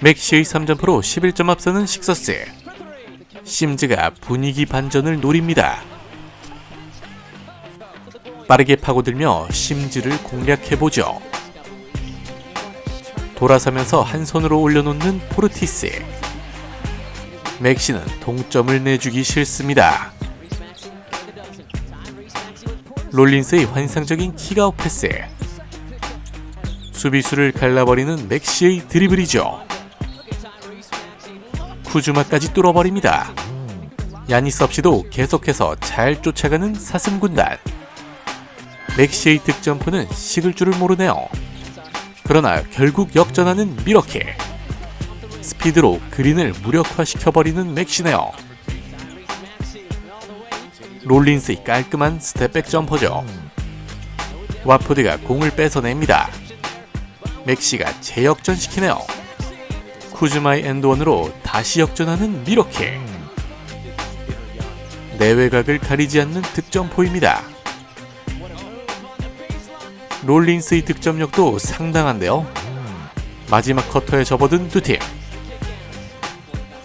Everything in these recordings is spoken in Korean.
맥시의 3점프로 11점 앞서는 식서스. 심즈가 분위기 반전을 노립니다. 빠르게 파고들며 심즈를 공략해보죠. 돌아서면서 한 손으로 올려놓는 포르티스. 맥시는 동점을 내주기 싫습니다. 롤린스의 환상적인 킥아웃 패스. 수비수를 갈라버리는 맥시의 드리블이죠. 쿠즈마까지 뚫어버립니다. 야니스 없이도 계속해서 잘 쫓아가는 사슴 군단. 맥시의 득점포는 식을 줄을 모르네요. 그러나 결국 역전하는 미러키. 스피드로 그린을 무력화시켜버리는 맥시네요. 롤린스의 깔끔한 스텝백 점퍼죠. 와포드가 공을 뺏어냅니다. 맥시가 재역전시키네요. 쿠즈마의 엔드원으로 다시 역전하는 미러키. 내외각을 가리지 않는 득점포입니다. 롤린스의 득점력도 상당한데요. 마지막 쿼터에 접어든 두 팀.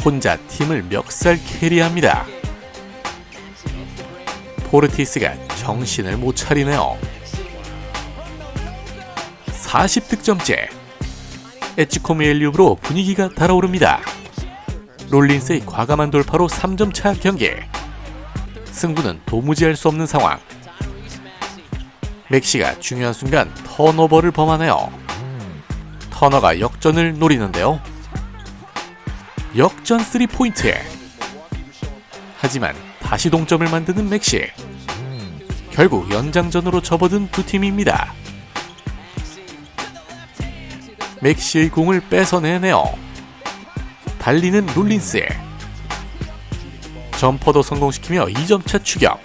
혼자 팀을 멱살 캐리합니다. 포르티스가 정신을 못 차리네요. 40득점째. 에치코미 엘리웁으로 분위기가 달아오릅니다. 롤린스의 과감한 돌파로 3점 차 경기. 승부는 도무지 할 수 없는 상황. 맥시가 중요한 순간 턴오버를 범하네요. 터너가 역전을 노리는데요. 역전 3포인트. 하지만 다시 동점을 만드는 맥시. 결국 연장전으로 접어든 두 팀입니다. 맥시의 공을 뺏어내네요. 달리는 롤린스. 점퍼도 성공시키며 2점차 추격.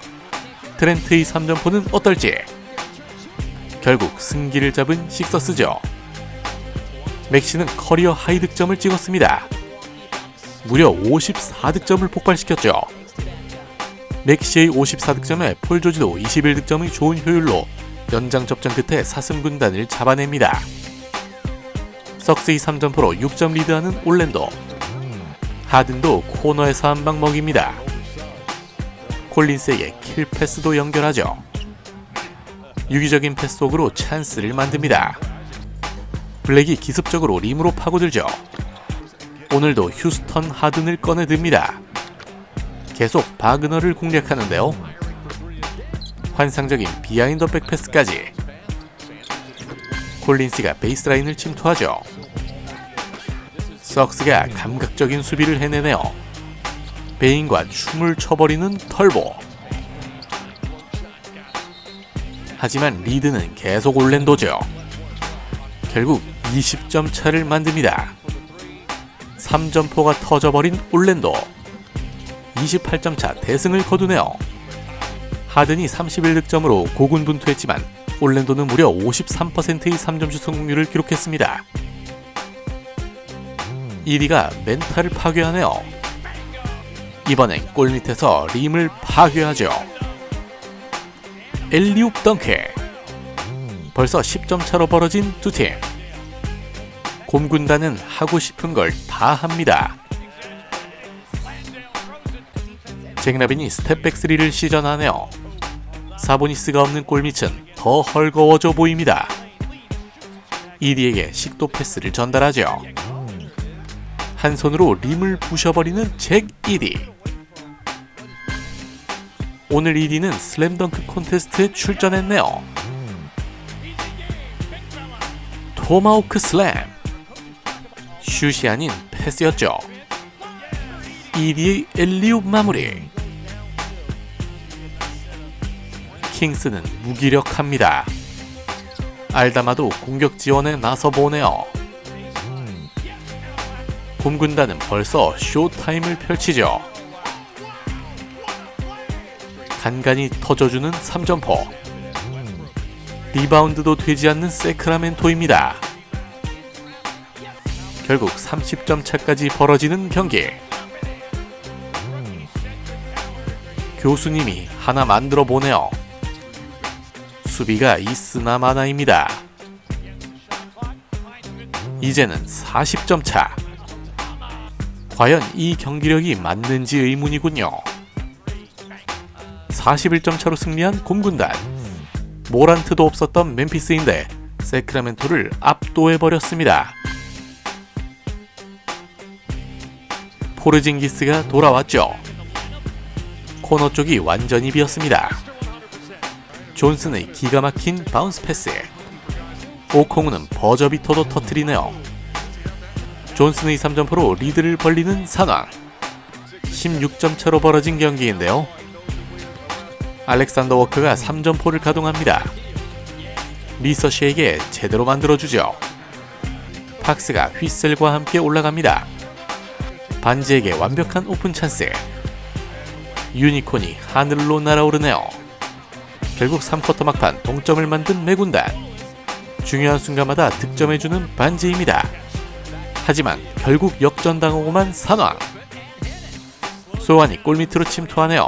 트렌트의 3점포는 어떨지. 결국 승기를 잡은 식서스죠. 맥시는 커리어 하이 득점을 찍었습니다. 무려 54득점을 폭발시켰죠. 맥시의 54득점에 폴 조지도 21득점의 좋은 효율로 연장 접전 끝에 사슴 군단을 잡아냅니다. 석스의 3점포로 6점 리드하는 올랜도. 하든도 코너에서 한 방 먹입니다. 콜린스에게 킬 패스도 연결하죠. 유기적인 패스 속으로 찬스를 만듭니다. 블랙이 기습적으로 림으로 파고들죠. 오늘도 휴스턴 하든을 꺼내듭니다. 계속 바그너를 공략하는데요. 환상적인 비하인더 백 패스까지. 콜린스가 베이스라인을 침투하죠. 석스가 감각적인 수비를 해내네요. 베인과 춤을 춰버리는 털보. 하지만 리드는 계속 올랜도죠. 결국 20점 차를 만듭니다. 3점포가 터져버린 올랜도. 28점 차 대승을 거두네요. 하든이 31득점으로 고군분투했지만 올랜도는 무려 53%의 3점슛 성공률을 기록했습니다. 1위가 멘탈을 파괴하네요. 이번엔 골 밑에서 림을 파괴하죠. 엘리웁 덩크. 벌써 10점 차로 벌어진 두 팀. 곰군단은 하고 싶은 걸 다 합니다. 잭라빈이 스텝백 3를 시전하네요. 사보니스가 없는 골밑은 더 헐거워져 보입니다. 이디에게 식도 패스를 전달하죠. 한 손으로 림을 부셔버리는 잭 이디. 오늘 이디는 슬램덩크 콘테스트에 출전했네요. 토마호크 슬램. 슛이 아닌 패스였죠. 이디의 엘리웁 마무리. 킹스는 무기력합니다. 알다마도 공격 지원에 나서 보네요. 곰군단은 벌써 쇼타임을 펼치죠. 간간히 터져주는 3점포. 리바운드도 되지 않는 세크라멘토입니다. 결국 30점 차까지 벌어지는 경기. 교수님이 하나 만들어 보네요. 수비가 있으나 마나입니다. 이제는 40점 차. 과연 이 경기력이 맞는지 의문이군요. 41점 차로 승리한 곰군단. 모란트도 없었던 멤피스인데 세크라멘토를 압도해버렸습니다. 포르징기스가 돌아왔죠. 코너 쪽이 완전히 비었습니다. 존슨의 기가 막힌 바운스 패스. 오콩우는 버저비터도 터트리네요. 존슨의 3점포로 리드를 벌리는 상황. 16점 차로 벌어진 경기인데요. 알렉산더 워크가 3점포를 가동합니다. 리서시에게 제대로 만들어주죠. 팍스가 휘슬과 함께 올라갑니다. 반지에게 완벽한 오픈 찬스. 유니콘이 하늘로 날아오르네요. 결국 3쿼터 막판 동점을 만든 매군단. 중요한 순간마다 득점해주는 반지입니다. 하지만 결국 역전당하고만 산왕. 소환이 골밑으로 침투하네요.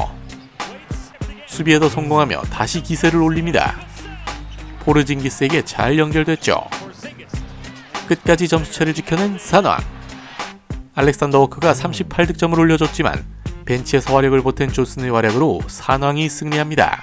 수비에도 성공하며 다시 기세를 올립니다. 포르징기스에게 잘 연결됐죠. 끝까지 점수차를 지켜낸 산왕. 알렉산더 워크가 38득점을 올려줬지만 벤치에서 활약을 보탠 조슨의 활약으로 산왕이 승리합니다.